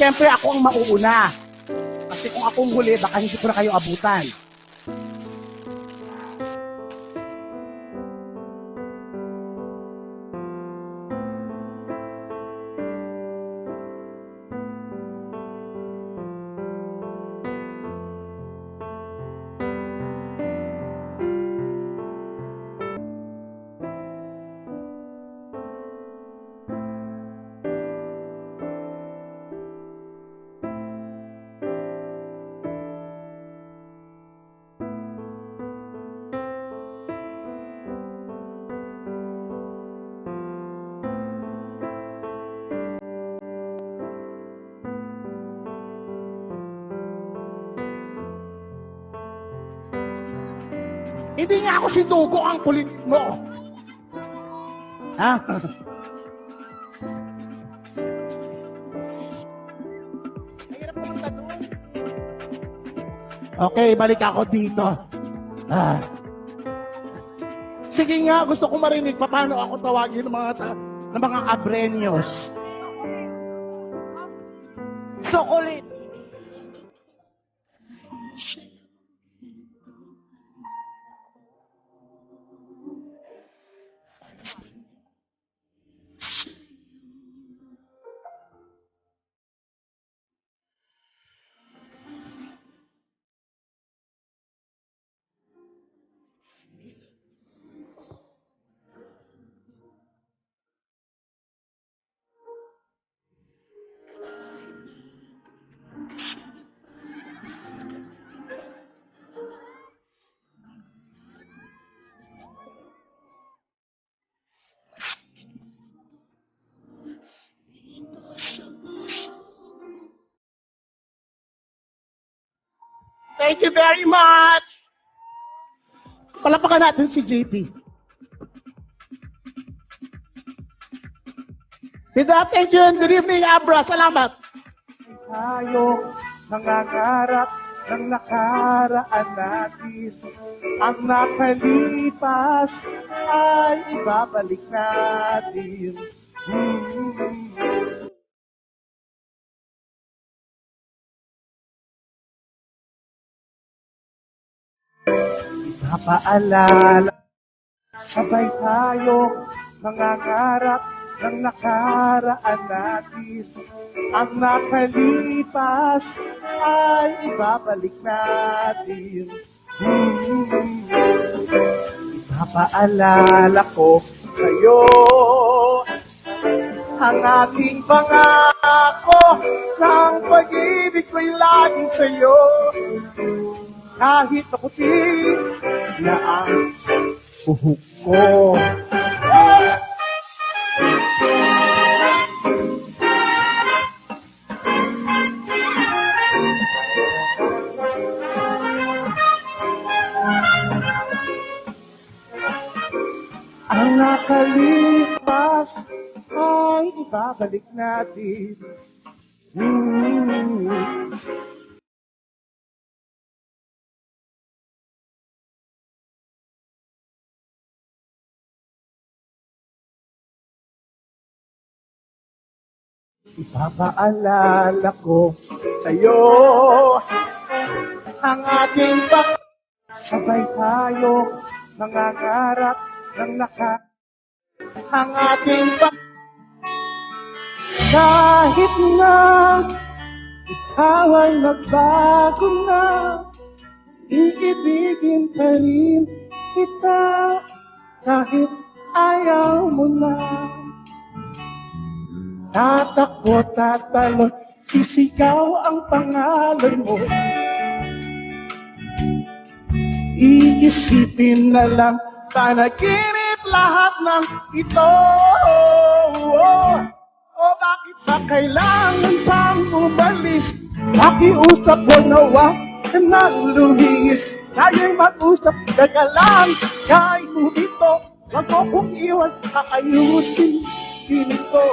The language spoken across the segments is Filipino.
Siyempre, ako ang mauuna. Kasi kung akong huli, baka hindi ko na kayo abutan. Hindi nga ako si Dugo ang kulit mo. Ha? Okay, balik ako dito. Ah. Sige nga, gusto ko marinig pa paano ako tawagin ng mga ta- ng mga abrenyos. Chocolate. Thank you very much. Palapakan natin si JP. With that, thank you and good evening, Abra. Salamat. tayo nangangarap ng nakaraan natin. Ang nakalipas ay ibabalik natin. Hmm. Ipapaalala Sabay tayo nangangarap ng nakaraan natin. Ang nakalipas ay ibabalik natin. Hmm. Ipapaalala ko sa'yo ang aking pangako ng pag-ibig ko'y laging sa'yo. Kahit maputi na ang buhok ko. Ang nakalipas ay ibabalik natin. Hmm. Ipapaalala ko sa'yo ang ating pag Sabay tayo nangangarap ng naka ang ating pag Kahit na ikaw ay magbago na Iibigin pa rin kita kahit ayaw mo na Tatakbo, tatalon, sisigaw ang pangalan mo. Iisipin na lang, panaginip lahat ng ito. O bakit ba kailangan pang umalis? Pakiusap mo nawa na luhis. Tayo'y mag-usap, teka lang, kahit ito. Wag mo kong iwan, kakayusin pinito.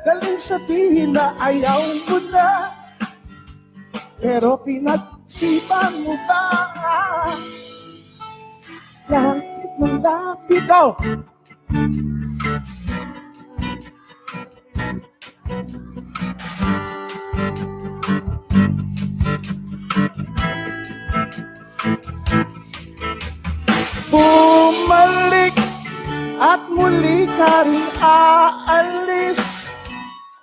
Daling sabihin na ayaw mo na. Pero pinagsipan mo ba? Langit ng langit daw Bumalik at muli ka rin aalis.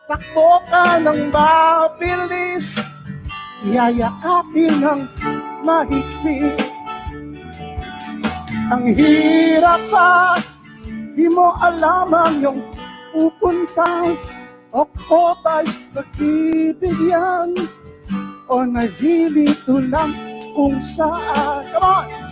Takbo ka ng mabilis Yayakapin ng mahigpit. Ang hirap pa Di mo alam ang iyong pupunta Ako tayo nagbibigyan O nagilito lang kung saan. Come on!